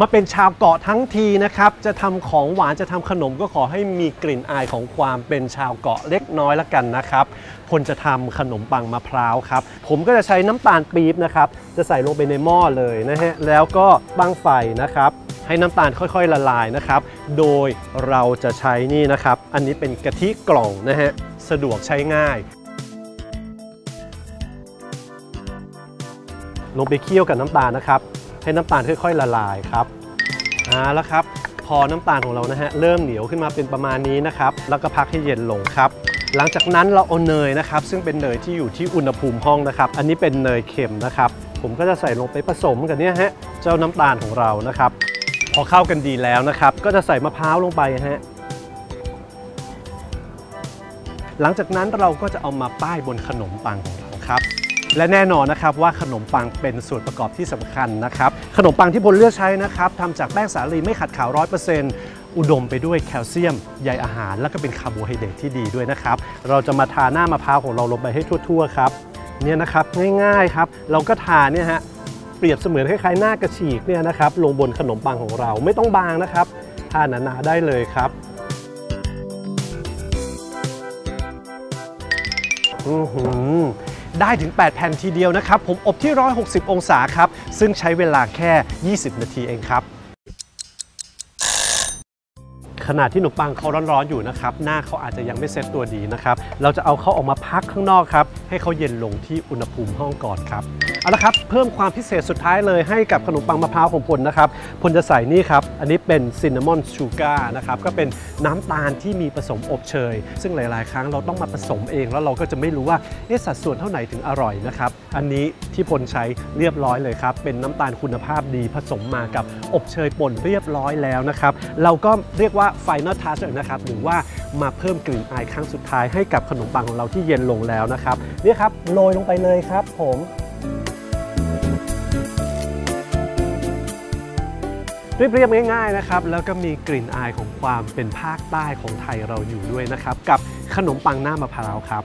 มาเป็นชาวเกาะทั้งทีนะครับ จะทำของหวานจะทำขนมก็ขอให้มีกลิ่นอายของความเป็นชาวเกาะเล็กน้อยละกันนะครับพลจะทำขนมปังมะพร้าวครับ ผมก็จะใช้น้ำตาลปี๊บนะครับ จะใส่ลงไปในหม้อเลยนะฮะ แล้วก็ตั้งไฟนะครับ ให้น้ำตาลค่อยๆละลายนะครับ โดยเราจะใช้นี่นะครับ อันนี้เป็นกะทิกล่องนะฮะ สะดวกใช้ง่ายลงไปเคี่ยวกับน้ำตาลนะครับ ให้น้ำตาลค่อยๆ ละลายครับเอาละครับ พอน้ำตาลของเรานะฮะเริ่มเหนียวขึ้นมาเป็นประมาณนี้นะครับ แล้วก็พักให้เย็นลงครับ หลังจากนั้นเราเอาเนยนะครับ ซึ่งเป็นเนยที่อยู่ที่อุณหภูมิห้องนะครับ อันนี้เป็นเนยเค็มนะครับ ผมก็จะใส่ลงไปผสมกับเนี่ยฮะเจ้าน้ำตาลของเรานะครับ พอเข้ากันดีแล้วนะครับ ก็จะใส่มะพร้าวลงไปฮะหลังจากนั้นเราก็จะเอามาป้ายบนขนมปังของเราครับ และแน่นอนนะครับว่าขนมปังเป็นส่วนประกอบที่สำคัญนะครับ ขนมปังที่พลเลือกใช้นะครับทำจากแป้งสาลีไม่ขัดขาวร้อยเปอร์เซ็นต์อุดมไปด้วยแคลเซียมใยอาหาร และก็เป็นคาร์โบไฮเดรตที่ดีด้วยนะครับ เราจะมาทาหน้ามะพร้าวของเราลงไปให้ทั่วๆครับเนี่ยนะครับง่ายๆครับ เราก็ทาเนี่ยฮะเปรียบเสมือนคล้ายๆหน้ากระฉีกเนี่ยนะครับลงบนขนมปังของเราไม่ต้องบางนะครับทาหนาๆได้เลยครับอื้อหือ ได้ถึง 8 แผ่นทีเดียวนะครับ ผมอบที่ 160 องศาครับ ซึ่งใช้เวลาแค่ 20 นาทีเองครับขณะที่ขนมปังเขาร้อนๆอยู่นะครับ หน้าเขาอาจจะยังไม่เซ็ตตัวดีนะครับ เราจะเอาเขาออกมาพักข้างนอกครับ ให้เขาเย็นลงที่อุณหภูมิห้องก่อนครับ เอาละครับ เพิ่มความพิเศษสุดท้ายเลยให้กับขนมปังมะพร้าวของพลนะครับพลจะใส่นี่ครับ อันนี้เป็นซินนามอนชูการ์นะครับ ก็เป็นน้ำตาลที่มีผสมอบเชย ซึ่งหลาย ๆ ครั้งเราต้องมาผสมเอง แล้วเราก็จะไม่รู้ว่าเอ๊ะสัดส่วนเท่าไหร่ถึงอร่อยนะครับ อันนี้ที่พลใช้เรียบร้อยเลยครับ เป็นน้ำตาลคุณภาพดีผสมมากับอบเชยป่นเรียบร้อยแล้วนะครับ เราก็เรียกว่า final touch นะครับ หรือว่ามาเพิ่มกลิ่นอายครั้งสุดท้ายให้กับขนมปังของเราที่เย็นลงแล้วนะครับ นี่ครับโรยลงไปเลยครับผม เรียบๆง่ายๆนะครับแล้วก็มีกลิ่นอายของความเป็นภาคใต้ของไทยเราอยู่ด้วยนะครับ กับขนมปังหน้ามะพร้าวครับ